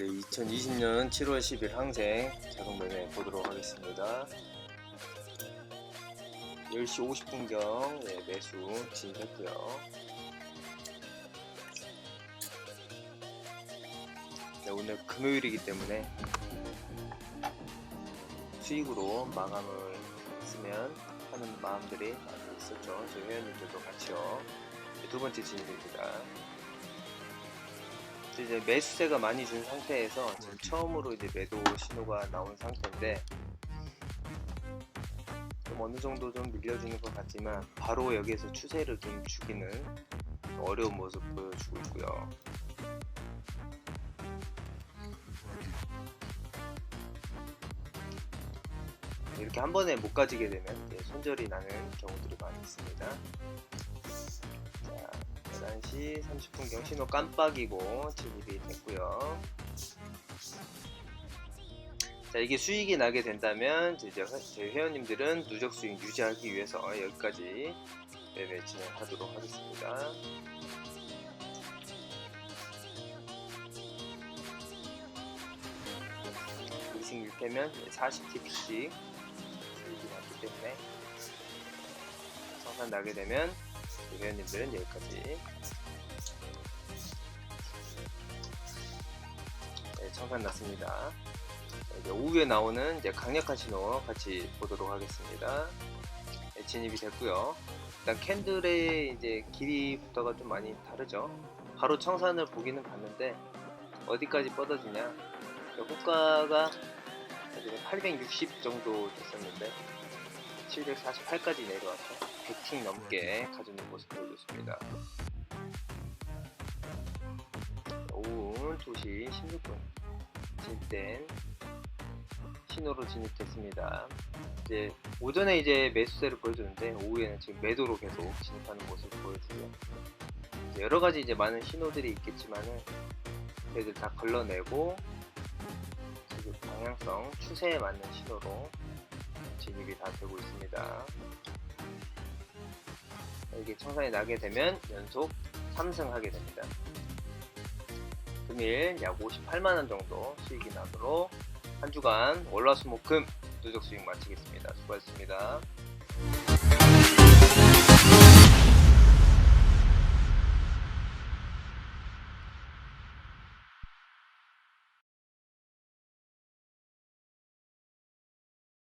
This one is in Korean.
네, 2020년 7월 10일 항생 자동 매매 보도록 하겠습니다. 10시 50분경 네, 매수 진입했고요. 네, 오늘 금요일이기 때문에 수익으로 마감을 했으면 하는 마음들이 많이 있었죠. 저희 회원님들도 같이요. 네, 두 번째 진입입니다. 이제 매수세가 많이 준 상태에서 지금 처음으로 이제 매도 신호가 나온 상태인데 좀 어느 정도 좀 밀려주는 것 같지만 바로 여기에서 추세를 좀 주기는 어려운 모습 보여주고 있고요. 이렇게 한 번에 못 가지게 되면 손절이 나는 경우들이 많이 있습니다. 자, 11시 30분경 신호 깜빡이고 진입이 됐고요. 자, 이게 수익이 나게 된다면 이제 회- 저희 회원님들은 누적 수익 유지하기 위해서 여기까지 매매 진행하도록 하겠습니다. 이승 1패면 40TP씩 수익이 나기 때문에 성산 나게 되면 우리 회원님들은 여기까지 네, 청산 났습니다. 자, 이제 오후에 나오는 이제 강력한 신호 같이 보도록 하겠습니다. 네, 진입이 됐고요. 일단 캔들의 이제 길이부터가 좀 많이 다르죠. 바로 청산을 보기는 봤는데 어디까지 뻗어지냐? 호가가 860 정도 됐었는데 748까지 내려와서 100팅 넘게 가져는 모습 보여줬습니다. 오후 2시 16분 진입된 신호로 진입됐습니다. 이제 오전에 이제 매수세를 보여줬는데 오후에는 지금 매도로 계속 진입하는 모습을 보여주고요. 여러 가지 이제 많은 신호들이 있겠지만은 저희들 다 걸러내고 지금 방향성 추세에 맞는 신호로 진입이 다 되고 있습니다. 이게 청산이 나게 되면 연속 3승 하게 됩니다. 금일 약 58만원 정도 수익이 나도록 한 주간 월화수목금 누적 수익 마치겠습니다. 수고하셨습니다.